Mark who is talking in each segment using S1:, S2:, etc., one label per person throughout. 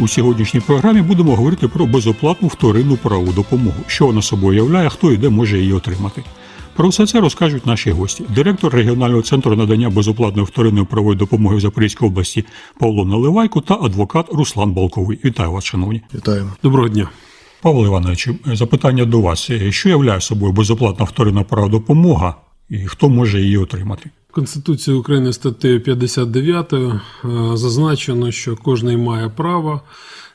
S1: У сьогоднішній програмі будемо говорити про безоплатну вторинну правову допомогу, що вона собою являє, хто і де може її отримати. Про все це розкажуть наші гості. Директор регіонального центру надання безоплатної вторинної правової допомоги в Запорізькій області Павло Наливайко та адвокат Руслан Балковий. Вітаю вас, шановні.
S2: Вітаємо.
S3: Доброго дня.
S1: Павло Іванович, запитання до вас: що являє собою безоплатна вторинна правова допомога і хто може її отримати?
S3: Конституції України статтею 59 е, зазначено, що кожен має право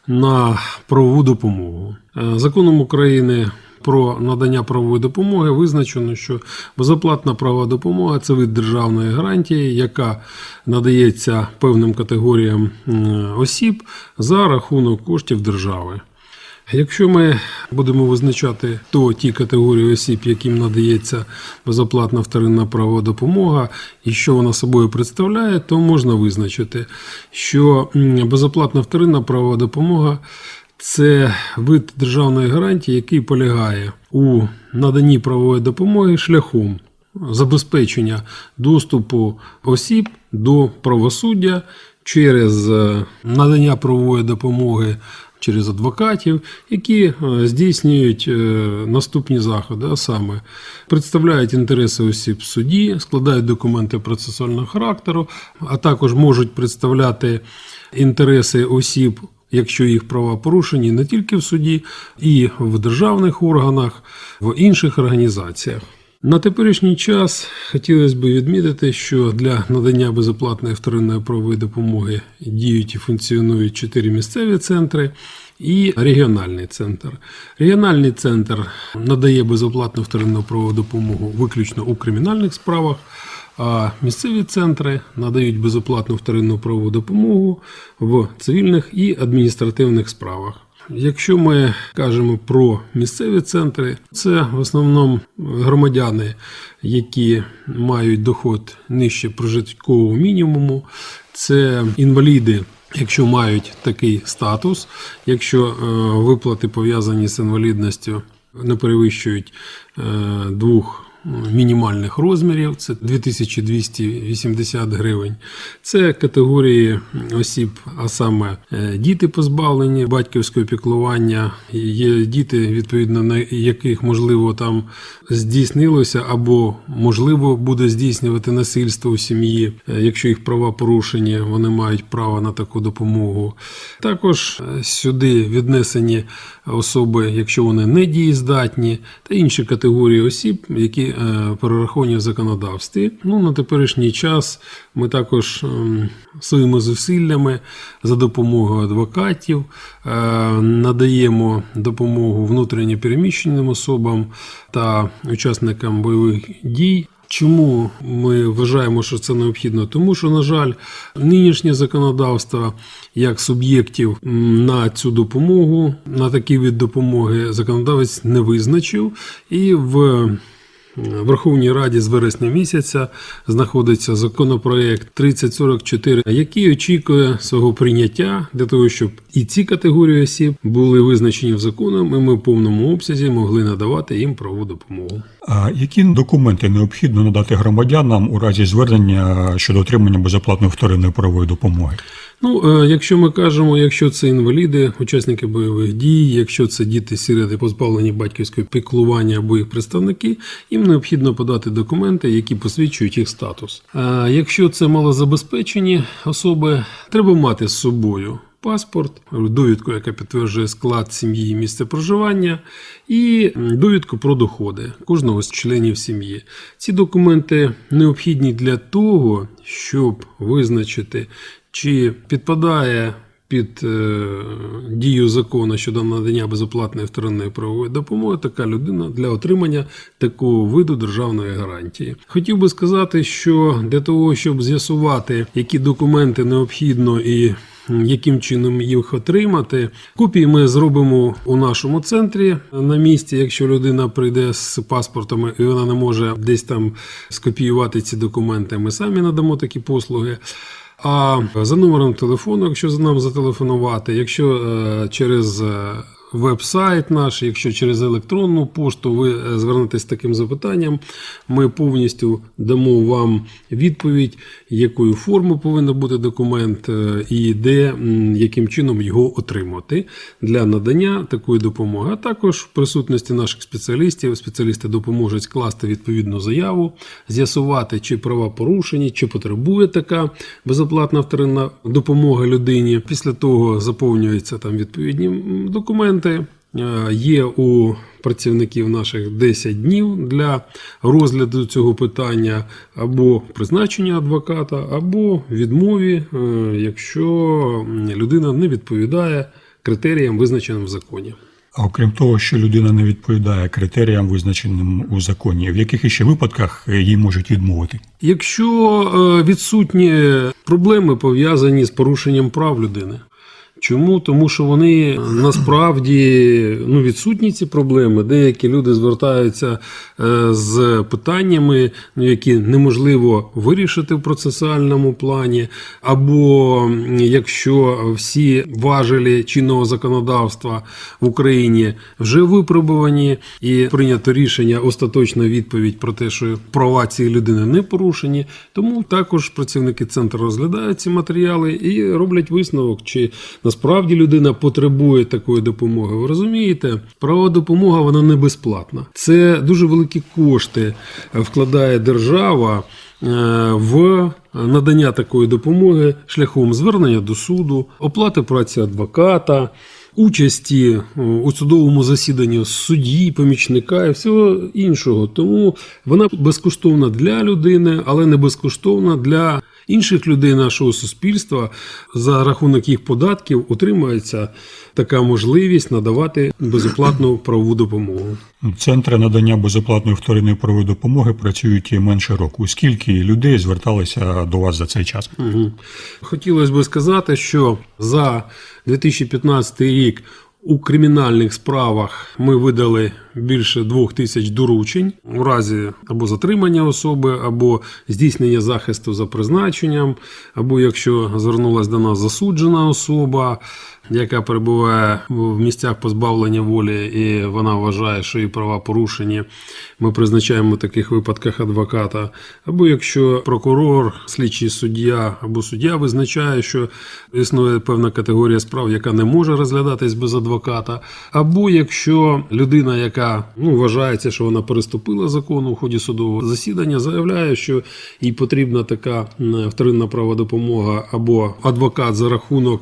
S3: на правову допомогу. Е, Законом України про надання правової допомоги визначено, що безоплатна правова допомога це вид державної гарантії, яка надається певним категоріям осіб за рахунок коштів держави. Якщо ми будемо визначати то ті категорії осіб, яким надається безоплатна вторинна правова допомога, і що вона собою представляє, то можна визначити, що безоплатна вторинна правова допомога це вид державної гарантії, який полягає у наданні правової допомоги шляхом забезпечення доступу осіб до правосуддя через е, надання правової допомоги через адвокатів, які е, здійснюють е, наступні заходи, а саме представляють інтереси осіб в суді, складають документи процесуального характеру, а також можуть представляти інтереси осіб. Якщо їх права порушені не тільки в суді, і в державних органах, в інших організаціях. На теперішній час хотілося б відмітити, що для надання безоплатної вторинної правової допомоги діють і функціонують чотири місцеві центри і регіональний центр. Регіональний центр надає безоплатну вторинну правову допомогу виключно у кримінальних справах. А місцеві центри надають безоплатну вторинну правову допомогу в цивільних і адміністративних справах. Якщо ми кажемо про місцеві центри, це в основному громадяни, які мають доход нижче прожиткового мінімуму, це інваліди. Якщо мають такий статус, якщо е, виплати пов'язані з інвалідністю не перевищують е, двох мінімальних розмірів, це 2280 гривень. Це категорії осіб, а саме е, діти позбавлені батьківського піклування, є діти, відповідно на яких можливо там здійснилося або можливо буде здійснювати насильство у сім'ї. Е, Якщо їх права порушені, вони мають право на таку допомогу. Також е, сюди віднесені особи, якщо вони не дієздатні, та інші категорії осіб, які перераховані в законодавстві. Ну, на теперішній час ми також ем, своїми зусиллями за допомогою адвокатів е, надаємо допомогу внутрішньо переміщеним особам та учасникам бойових дій. Чому ми вважаємо, що це необхідно? Тому що, на жаль, нинішнє законодавство як суб'єктів на цю допомогу, на такий від допомоги законодавець не визначив, і в Верховній Раді з вересня місяця знаходиться законопроект 3044, який очікує свого прийняття для того, щоб і ці категорії осіб були визначені в законом, і ми в повному обсязі могли надавати їм правову допомогу.
S1: А які документи необхідно надати громадянам у разі звернення щодо отримання безоплатної вторинної правової допомоги?
S3: Ну, е, якщо ми кажемо, якщо це інваліди, учасники бойових дій, якщо це діти сироти позбавлені батьківського піклування або їх представники, їм необхідно подати документи, які посвідчують їх статус. А якщо це малозабезпечені особи, треба мати з собою. Паспорт, довідку, яка підтверджує склад сім'ї і місце проживання, і довідку про доходи кожного з членів сім'ї. Ці документи необхідні для того, щоб визначити, чи підпадає під е, дію закону щодо надання безоплатної вторинної правової допомоги така людина для отримання такого виду державної гарантії. Хотів би сказати, що для того, щоб з'ясувати, які документи необхідно і яким чином їх отримати. Копії ми зробимо у нашому центрі на місці. Якщо людина прийде з паспортом і вона не може десь там скопіювати ці документи, ми самі надамо такі послуги. А за номером телефону, якщо за нам зателефонувати, якщо е, через е, веб-сайт наш. Якщо через електронну пошту ви е, звернетесь з таким запитанням, ми повністю дамо вам відповідь, якою формою повинен бути документ е, і де яким чином його отримати для надання такої допомоги. А також в присутності наших спеціалістів. Спеціалісти допоможуть скласти відповідну заяву, з'ясувати, чи права порушені, чи потребує така безоплатна вторинна допомога людині. Після того заповнюються там відповідні м, документи. Е, Є у працівників наших 10 днів для розгляду цього питання або призначення адвоката, або відмові, е, якщо людина не відповідає критеріям, визначеним в законі.
S1: А окрім того, що людина не відповідає критеріям, визначеним у законі, в яких іще випадках е, їй можуть відмовити?
S3: Якщо відсутні проблеми пов'язані з порушенням прав людини. Чому? Тому що вони насправді ну, відсутні ці проблеми. Деякі люди звертаються е, з питаннями, ну, які неможливо вирішити в процесуальному плані, або якщо всі важелі чинного законодавства в Україні вже випробувані і прийнято рішення, остаточна відповідь про те, що права цієї людини не порушені, тому також працівники центру розглядають ці матеріали і роблять висновок, чи насправді людина потребує такої допомоги. Ви розумієте, права допомога вона не безплатна. Це дуже великі кошти вкладає держава. е, В надання такої допомоги шляхом звернення до суду, оплати праці адвоката, участі е, у судовому засіданні судді, помічника і всього іншого. Тому вона безкоштовна для людини, але не безкоштовна для інших людей нашого суспільства. За рахунок їх податків утримується така можливість надавати безоплатну правову допомогу.
S1: Центри надання безоплатної вторинної правової допомоги працюють і менше року. Скільки людей зверталися до вас за цей час?
S3: Угу. Хотілося б сказати, що за 2015 рік у кримінальних справах ми видали більше двох тисяч доручень у разі або затримання особи, або здійснення захисту за призначенням, або якщо звернулася до нас засуджена особа, яка перебуває в місцях позбавлення волі, і вона вважає, що її права порушені. Ми призначаємо в таких випадках адвоката. Або якщо прокурор, слідчий суддя або суддя визначає, що існує певна категорія справ, яка не може розглядатись без адвоката, або якщо людина, яка ну, вважається, що вона переступила закон у ході судового засідання, заявляє, що їй потрібна така вторинна права допомога або адвокат за рахунок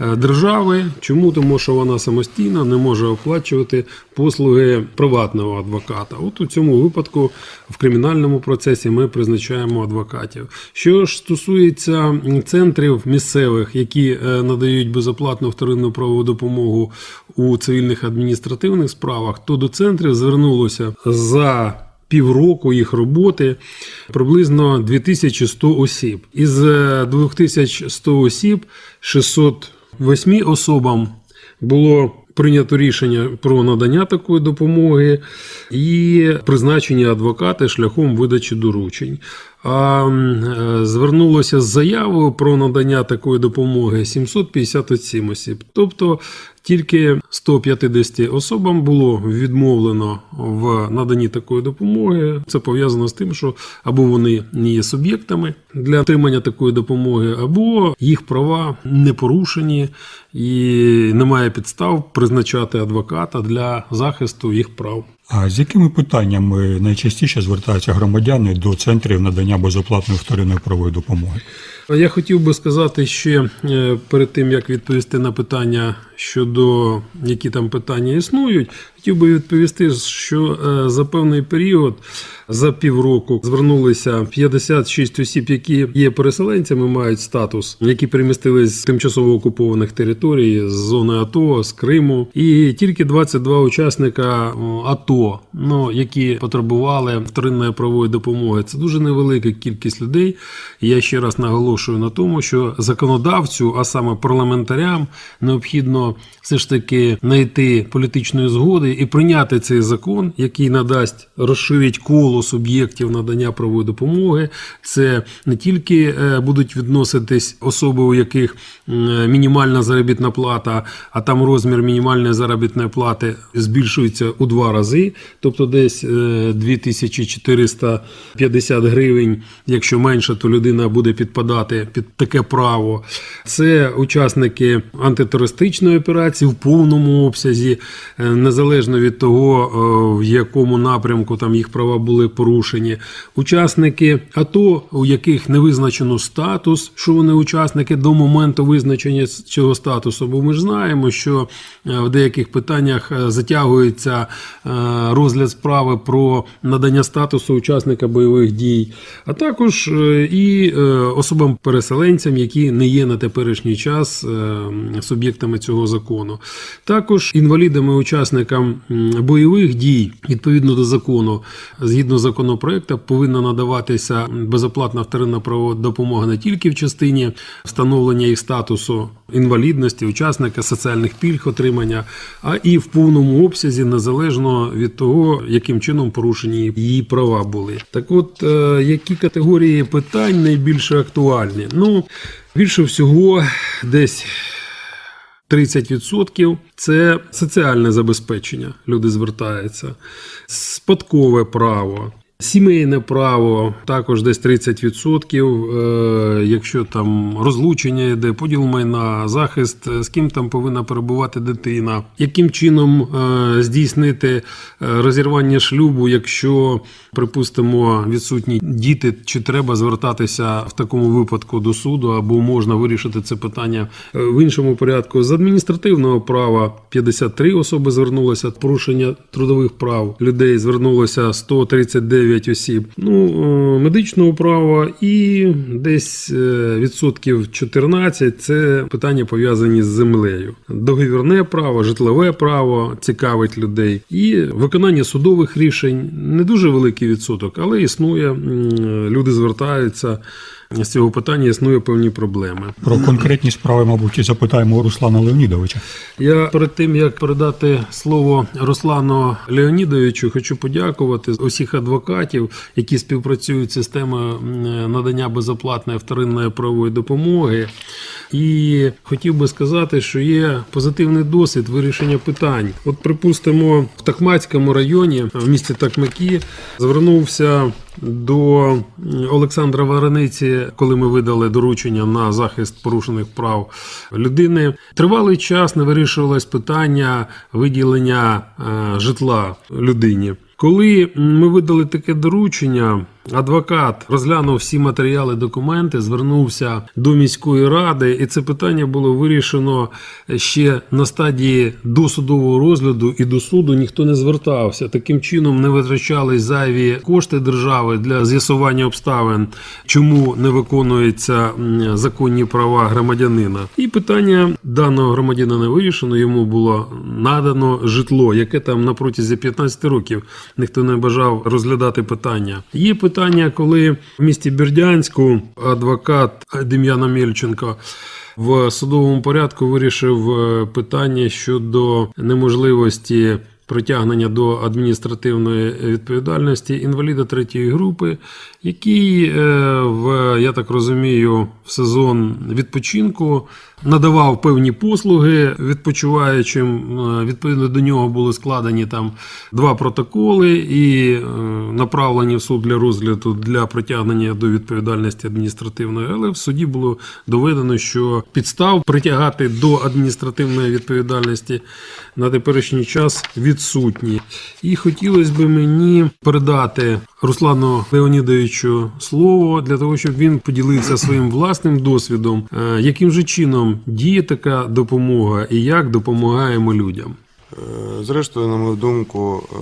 S3: держави. Чому? Тому що вона самостійно не може оплачувати послуги приватного адвоката. От у цьому випадку в кримінальному процесі ми призначаємо адвокатів. Що ж стосується центрів місцевих, які е, надають безоплатну вторинну правову допомогу у цивільних адміністративних справах, то до центрів звернулося за півроку їх роботи приблизно 2100 осіб. Із е, 2100 осіб 608 особам було прийнято рішення про надання такої допомоги і призначення адвоката шляхом видачі доручень. А е, звернулося з заявою про надання такої допомоги 757 осіб. Тобто тільки 150 особам було відмовлено в наданні такої допомоги. Це пов'язано з тим, що або вони не є суб'єктами для отримання такої допомоги, або їх права не порушені і немає підстав призначати адвоката для захисту їх прав.
S1: А з якими питаннями найчастіше звертаються громадяни до центрів надання безоплатної вторинної правової допомоги?
S3: Я хотів би сказати ще е, перед тим, як відповісти на питання щодо які там питання існують, хотів би відповісти, що е, за певний період, за півроку, звернулися 56 осіб, які є переселенцями, мають статус, які перемістились з тимчасово окупованих територій, з зони АТО, з Криму, і тільки 22 учасника АТО, ну які потребували вторинної правової допомоги. Це дуже невелика кількість людей. Я ще раз наголошую на тому, що законодавцю, а саме парламентарям, необхідно все ж таки знайти політичної згоди і прийняти цей закон, який надасть розширить коло суб'єктів надання правової допомоги. Це не тільки е, будуть відноситись особи, у яких мінімальна заробітна плата, а там розмір мінімальної заробітної плати збільшується у два рази, тобто десь е, 2450 гривень. Якщо менше, то людина буде підпадати під таке право. Це учасники антитерористичної операції в повному обсязі, е, незалежно від того, е, в якому напрямку там їх права були порушені. Учасники АТО, у яких не визначено статус, що вони учасники до моменту визначення цього статусу. Бо ми ж знаємо, що е, в деяких питаннях затягується розгляд справи про надання статусу учасника бойових дій, а також і особам-переселенцям, які не є на теперішній час суб'єктами цього закону. Також інвалідами учасникам бойових дій відповідно до закону, згідно законопроекту, повинна надаватися безоплатна вторинна правова допомога не тільки в частині встановлення їх статусу інвалідності, учасника соціальних пільг отримання, а і в повному обсязі незалежно від того, яким чином порушені її права були. Так, от е, які категорії питань найбільше актуальні? Ну більше всього десь 30% це соціальне забезпечення. Люди звертаються, спадкове право. Сімейне право також десь 30%, е, якщо там розлучення йде, поділ майна, захист, е, з ким там повинна перебувати дитина, яким чином е, здійснити розірвання шлюбу, якщо, припустимо, відсутні діти, чи треба звертатися в такому випадку до суду, або можна вирішити це питання в іншому порядку. З адміністративного права 53 особи звернулося, порушення трудових прав людей звернулося 139 осіб. Ну, медична медичного права і десь е, відсотків 14 це питання пов'язані з землею. Договірне право, житлове право цікавить людей, і виконання судових рішень не дуже великий відсоток, але існує. Люди звертаються. З цього питання існує певні проблеми.
S1: Про конкретні справи, мабуть, і запитаємо у Руслана Леонідовича.
S3: Я перед тим як передати слово Руслану Леонідовичу, хочу подякувати усіх адвокатів, які співпрацюють з системою надання безоплатної вторинної правової допомоги. І хотів би сказати, що є позитивний досвід вирішення питань. От, припустимо, в Тахмацькому районі в місті Такмакі звернувся до Олександра Варениці, коли ми видали доручення на захист порушених прав людини. Тривалий час не вирішувалось питання виділення е, житла людині. Коли ми видали таке доручення, адвокат розглянув всі матеріали, документи, звернувся до міської ради, і це питання було вирішено ще на стадії досудового розгляду, і до суду ніхто не звертався. Таким чином не витрачались зайві кошти держави для з'ясування обставин, чому не виконуються законні права громадянина. І питання даного громадянина вирішено. Йому було надано житло, яке там на протязі 15 років ніхто не бажав розглядати питання. Є питання, коли в місті Бердянську адвокат Дем'яна Мельченко в судовому порядку вирішив е, питання щодо неможливості. Притягнення до адміністративної відповідальності інваліда третьої групи, який е, в я так розумію, в сезон відпочинку надавав певні послуги відпочиваючим. Е, Відповідно до нього були складені там два протоколи і е, направлені в суд для розгляду для притягнення до відповідальності адміністративної. Але в суді було доведено, що підстав притягати до адміністративної відповідальності на теперішній час відсутні. І хотілося б мені передати Руслану Леонідовичу слово для того, щоб він поділився своїм власним досвідом, е, яким же чином діє така допомога і як допомагаємо людям.
S2: Е, Зрештою, на мою думку, е,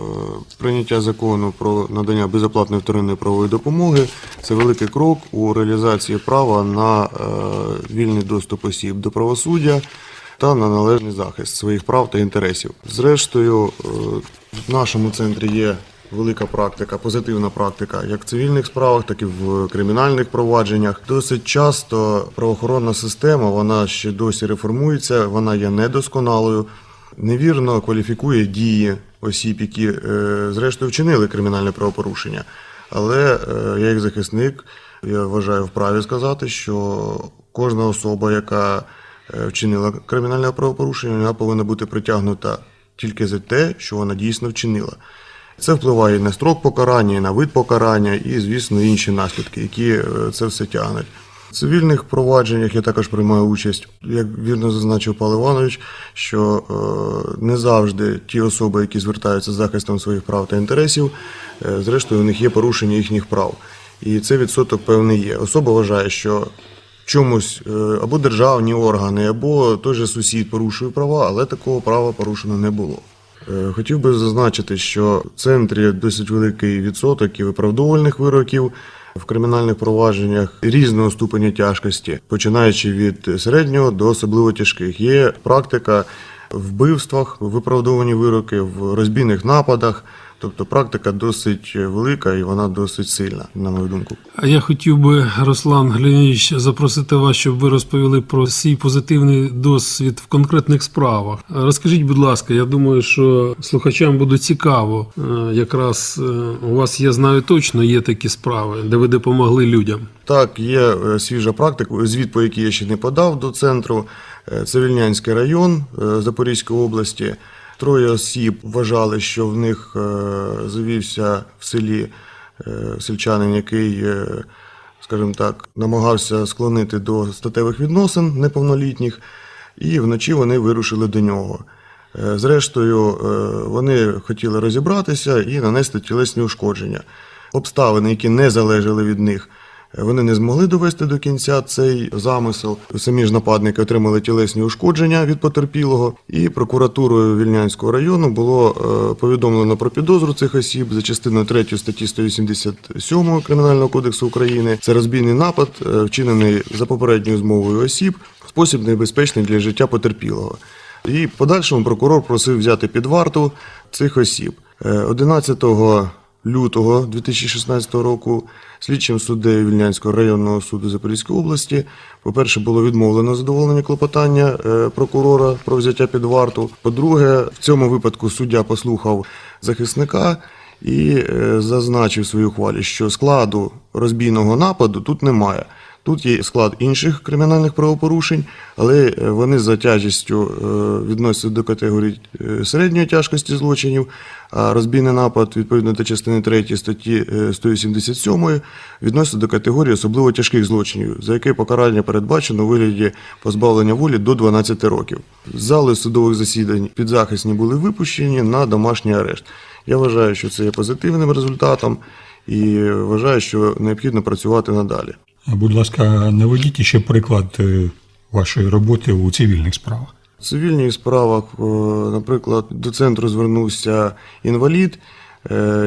S2: прийняття закону про надання безоплатної вторинної правової допомоги це великий крок у реалізації права на вільний доступ осіб до правосуддя та на належний захист своїх прав та інтересів. Зрештою, в нашому центрі є велика практика, позитивна практика як в цивільних справах, так і в кримінальних провадженнях. Досить часто правоохоронна система вона ще досі реформується, вона є недосконалою, невірно кваліфікує дії осіб, які е, зрештою вчинили кримінальне правопорушення. Але е, я як захисник, я вважаю вправі сказати, що кожна особа, яка е, вчинила кримінальне правопорушення, вона повинна бути притягнута тільки за те, що вона дійсно вчинила. Це впливає і на строк покарання, і на вид покарання, і, звісно, інші наслідки, які е, це все тягнуть. В цивільних провадженнях я також приймаю участь, як вірно зазначив Павло Іванович, що е, не завжди ті особи, які звертаються з захистом своїх прав та інтересів, е, зрештою у них є порушення їхніх прав. І це відсоток певний є. Особа вважає, що чомусь або державні органи, або той же сусід порушує права, але такого права порушено не було. Е, Хотів би зазначити, що в центрі досить великий відсоток і виправдовувальних вироків в кримінальних провадженнях різного ступеня тяжкості, починаючи від середнього до особливо тяжких. Є практика вбивствах, виправдовані вироки, в розбійних нападах. Тобто практика досить велика і вона досить сильна, на мою думку.
S3: А я хотів би, Руслан Глініч, запросити вас, щоб ви розповіли про свій позитивний досвід в конкретних справах. Розкажіть, будь ласка, я думаю, що слухачам буде цікаво. Е, Якраз е, у вас, я знаю точно, є такі справи, де ви допомогли людям.
S2: Так, є е, свіжа практика, звіт, по якій я ще не подав до центру. Е, Це Вільнянський район е, Запорізької області. Троє осіб вважали, що в них е, завівся в селі е, сельчанин, який, е, скажімо так, намагався склонити до статевих відносин неповнолітніх, і вночі вони вирушили до нього. Зрештою, вони хотіли розібратися і нанести тілесні ушкодження. Обставини, які не залежали від них, вони не змогли довести до кінця цей замисел. Самі ж нападники отримали тілесні ушкодження від потерпілого, і прокуратурою Вільнянського району було е, повідомлено про підозру цих осіб за частиною 3 статті 187 Кримінального кодексу України. Це розбійний напад, е, вчинений за попередньою змовою осіб, спосіб небезпечний для життя потерпілого. І подальшому прокурор просив взяти під варту цих осіб. Е, 11 лютого 2016 року слідчим суддею Вільнянського районного суду Запорізької області, по-перше, було відмовлено задоволення клопотання е, прокурора про взяття під варту. По-друге, в цьому випадку суддя послухав захисника і е, зазначив свою хвалі, що складу розбійного нападу тут немає. Тут є склад інших кримінальних правопорушень, але е, вони за тяжістю е, відносяться до категорії е, середньої тяжкості злочинів, а розбійний напад відповідно до частини 3 статті е, 187 відноситься до категорії особливо тяжких злочинів, за яке покарання передбачено у вигляді позбавлення волі до 12 років. Зали судових засідань підзахисні були випущені на домашній арешт. Я вважаю, що це є позитивним результатом і вважаю, що необхідно працювати надалі.
S1: Будь ласка, наведіть ще приклад е, вашої роботи у цивільних справах.
S2: В цивільних справах, е, наприклад, до центру звернувся інвалід,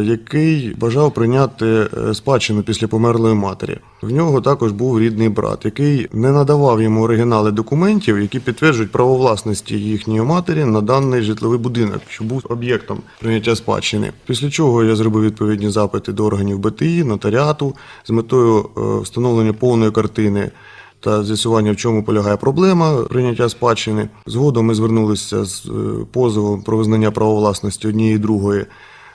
S2: який бажав прийняти е, спадщину після померлої матері. В нього також був рідний брат, який не надавав йому оригінали документів, які підтверджують право власності їхньої матері на даний житловий будинок, що був об'єктом прийняття спадщини. Після чого я зробив відповідні запити до органів БТІ, нотаріату з метою е, встановлення повної картини та з'ясування, в чому полягає проблема прийняття спадщини. Згодом ми звернулися з е, позовом про визнання права власності однієї і другої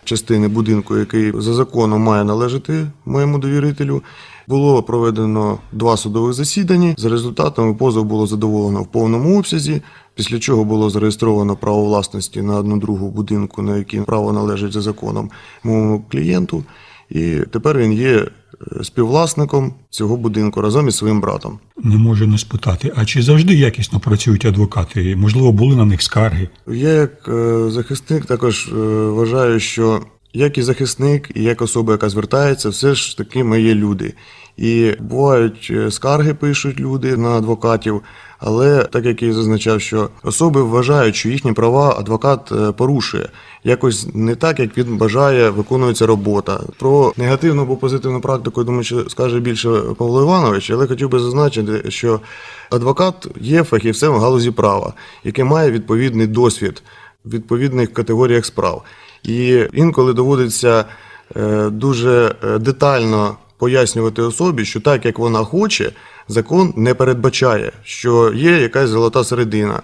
S2: частини будинку, який за законом має належати моєму довірителю. Було проведено два судових засідання. За результатами позов було задоволено в повному обсязі. Після чого було зареєстровано право власності на одну другу будинку, на який право належить за законом моєму клієнту. І тепер він є співвласником цього будинку разом із своїм братом.
S1: Не можу не спитати, а чи завжди якісно працюють адвокати? Можливо, були на них скарги?
S2: Я як е, захисник також е, вважаю, що як і захисник, і як особа, яка звертається, все ж таки ми є люди. І бувають е, скарги пишуть люди на адвокатів, але так як і зазначав, що особи вважають, що їхні права адвокат е, порушує. Якось не так, як він бажає, виконується робота. Про негативну або позитивну практику, я думаю, що скаже більше Павло Іванович, але хотів би зазначити, що адвокат є фахівцем в галузі права, який має відповідний досвід в відповідних категоріях справ. І інколи доводиться е, дуже детально пояснювати особі, що так як вона хоче, закон не передбачає, що є якась золота середина.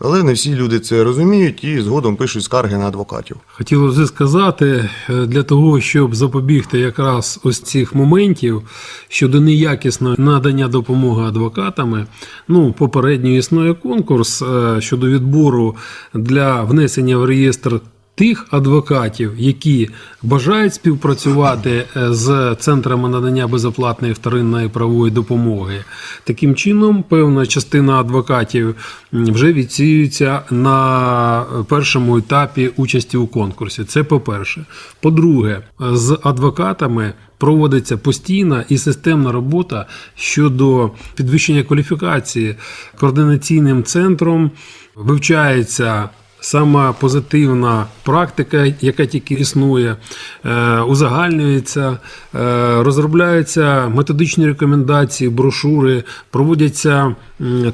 S2: Але не всі люди це розуміють і згодом пишуть скарги на адвокатів.
S3: Хотілося б сказати, е, для того, щоб запобігти якраз ось цих моментів щодо неякісного надання допомоги адвокатами, ну, попередньо існує конкурс е, щодо відбору для внесення в реєстр. Тих адвокатів, які бажають співпрацювати е, з центрами надання безоплатної вторинної правової допомоги, таким чином певна частина адвокатів вже відсіюється на першому етапі участі у конкурсі. Це по-перше. По-друге, з адвокатами проводиться постійна і системна робота щодо підвищення кваліфікації координаційним центром. Вивчається сама позитивна практика, яка тільки існує, е, узагальнюється, е, розробляються методичні рекомендації, брошури, проводяться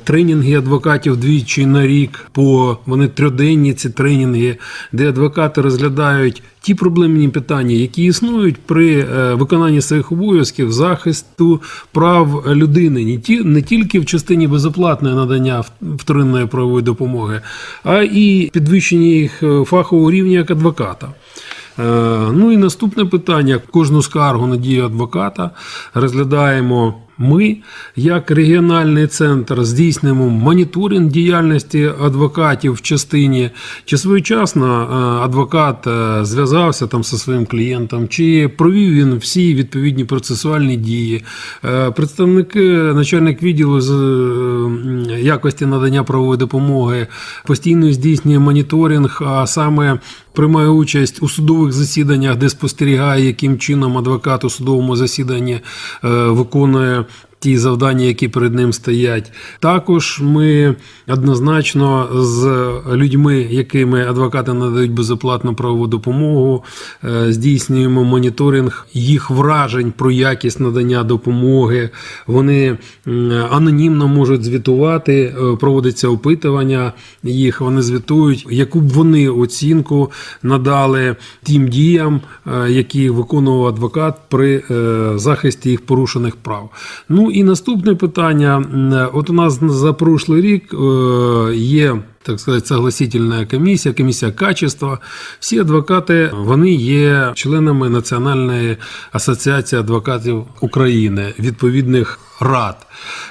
S3: тренінги адвокатів двічі на рік, по вони трьоденні ці тренінги, де адвокати розглядають ті проблемні питання, які існують при е, виконанні своїх обов'язків захисту прав людини, не ті не тільки в частині безоплатного надання вторинної правової допомоги, а і підвищення їх е, фахового рівня як адвоката. Е, Ну і наступне питання: кожну скаргу на дію адвоката розглядаємо. Ми, як регіональний центр, здійснюємо моніторинг діяльності адвокатів в частині, чи своєчасно е, адвокат е, зв'язався там зі своїм клієнтом, чи провів він всі відповідні процесуальні дії. Е, Представники, начальник відділу з якості надання правової допомоги постійно здійснює моніторинг, а саме приймає участь у судових засіданнях, де спостерігає, яким чином адвокат у судовому засіданні виконує. Ті завдання, які перед ним стоять, також ми однозначно з людьми, якими адвокати надають безоплатну правову допомогу, е, здійснюємо моніторинг їх вражень про якість надання допомоги. Вони анонімно можуть звітувати, е, проводиться опитування їх. Вони звітують, яку б вони оцінку надали тим діям, е, які виконував адвокат при захисті їх порушених прав. Ну і наступне питання. От у нас за прошлий рік е, є. Так сказати, согласительна комісія, комісія качества. Всі адвокати вони є членами Національної асоціації адвокатів України, відповідних рад.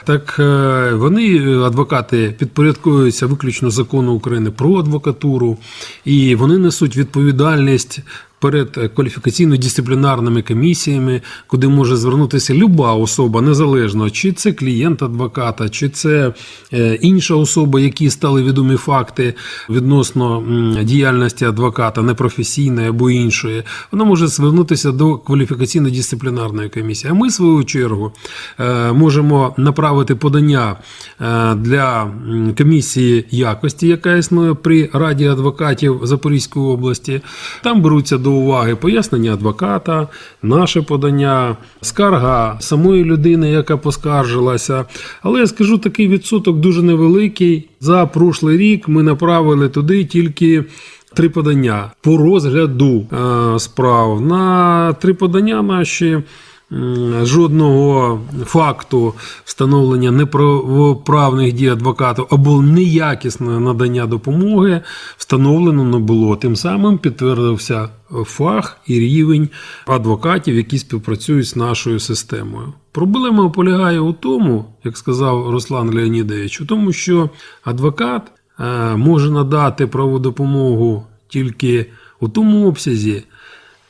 S3: Так е, вони, е, адвокати, підпорядковуються виключно закону України про адвокатуру, і вони несуть відповідальність перед кваліфікаційно-дисциплінарними комісіями, куди може звернутися люба особа, незалежно, чи це клієнт адвоката, чи це е, інша особа, які стали відомі факти відносно діяльності адвоката, непрофесійної або іншої. Вона може звернутися до кваліфікаційно-дисциплінарної комісії. А ми, в свою чергу, е, можемо направити подання е, для комісії якості, яка існує при Раді адвокатів Запорізької області. Там беруться до уваги пояснення адвоката, наше подання, скарга самої людини, яка поскаржилася. Але я скажу, такий відсоток дуже невеликий. За прошлий рік ми направили туди тільки. Три подання по розгляду е, справ на три подання наші жодного факту встановлення неправоправних дій адвокату або неякісне надання допомоги встановлено не було. Тим самим підтвердився фах і рівень адвокатів, які співпрацюють з нашою системою. Проблема полягає у тому, як сказав Руслан Леонідович, у тому, що адвокат е, може надати правову допомогу тільки у тому обсязі,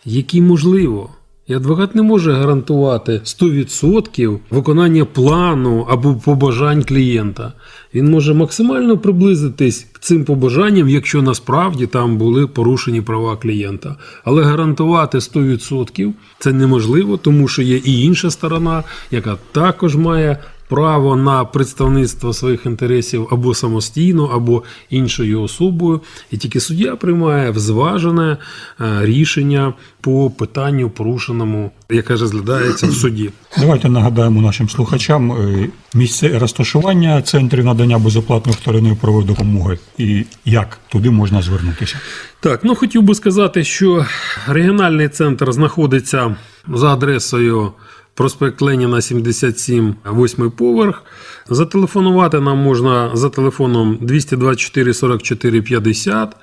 S3: який можливо. І адвокат не може гарантувати 100% виконання плану або побажань клієнта. Він може максимально приблизитись к цим побажанням, якщо насправді там були порушені права клієнта. Але гарантувати 100% це неможливо, тому що є і інша сторона, яка також має право на представництво своїх інтересів або самостійно, або іншою особою, і тільки суддя приймає зважене е, рішення по питанню порушеному, яке розглядається в суді.
S1: Давайте нагадаємо нашим слухачам е, місце розташування центрів надання безоплатної вторинної правової допомоги і як туди можна звернутися.
S3: Так, ну хотів би сказати, що регіональний центр знаходиться за адресою проспект Леніна 77, 8 поверх. Зателефонувати нам можна за телефоном 224 44 50.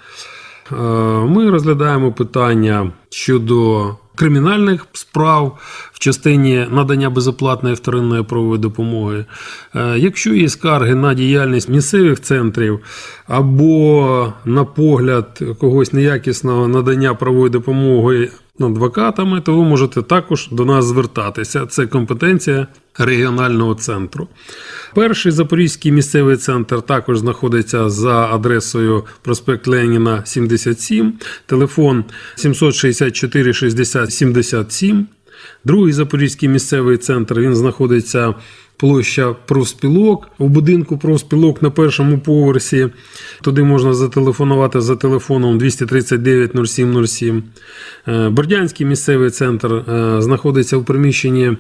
S3: Е, Ми розглядаємо питання щодо кримінальних справ в частині надання безоплатної вторинної правової допомоги. Е, Якщо є скарги на діяльність місцевих центрів або на погляд когось неякісного надання правової допомоги адвокатами, то ви можете також до нас звертатися. Це компетенція регіонального центру. Перший запорізький місцевий центр також знаходиться за адресою проспект Леніна 77, телефон 764 60 77. Другий запорізький місцевий центр він знаходиться площа профспілок у будинку профспілок на першому поверсі. Туди можна зателефонувати за телефоном 239 07 07. Е, Бердянський місцевий центр е, знаходиться у приміщенні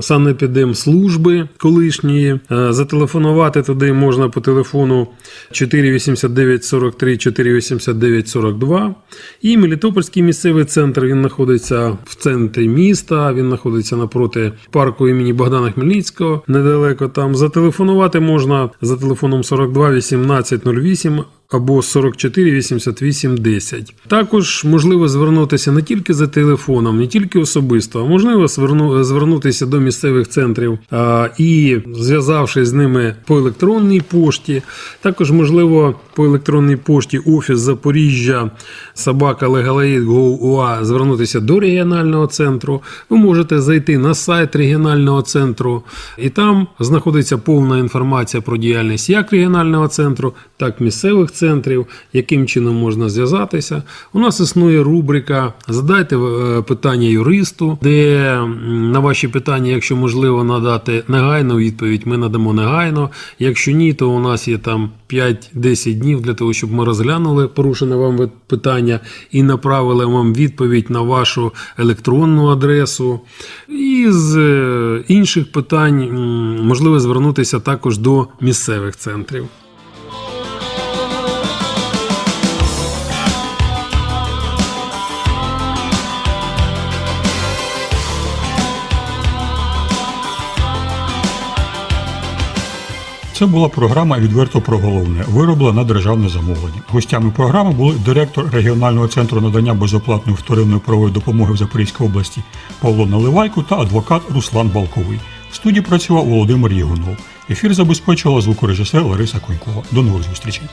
S3: санепідемслужби колишньої. Е, Зателефонувати туди можна по телефону 489 43 489 42. І Мелітопольський місцевий центр він знаходиться в центрі міста. Він знаходиться напроти парку імені Богдана Хмельницького. Недалеко там зателефонувати можна за телефоном 42 18 08 або 44 88 10. Також можливо звернутися не тільки за телефоном, не тільки особисто, а можливо звернутися до місцевих центрів і зв'язавшись з ними по електронній пошті. Також можливо по електронній пошті офіс Запоріжжя собака Легалаїд.gov.ua звернутися до регіонального центру. Ви можете зайти на сайт регіонального центру, і там знаходиться повна інформація про діяльність як регіонального центру, так і місцевих центрів, яким чином можна зв'язатися. У нас існує рубрика Задайте е, питання юристу, де на ваші питання, якщо можливо, надати негайну відповідь, ми надамо негайно. Якщо ні, то у нас є там 5-10 днів для того, щоб ми розглянули порушене вам питання і направили вам відповідь на вашу електронну адресу. І з е, інших питань можливо звернутися також до місцевих центрів.
S1: Це була програма відверто про головне, вироблена на державне замовлення. Гостями програми були директор регіонального центру надання безоплатної вторинної правової допомоги в Запорізькій області Павло Наливайко та адвокат Руслан Балковий. В студії працював Володимир Єгунов. Ефір забезпечувала звукорежисер Лариса Конькова. До нових зустрічей.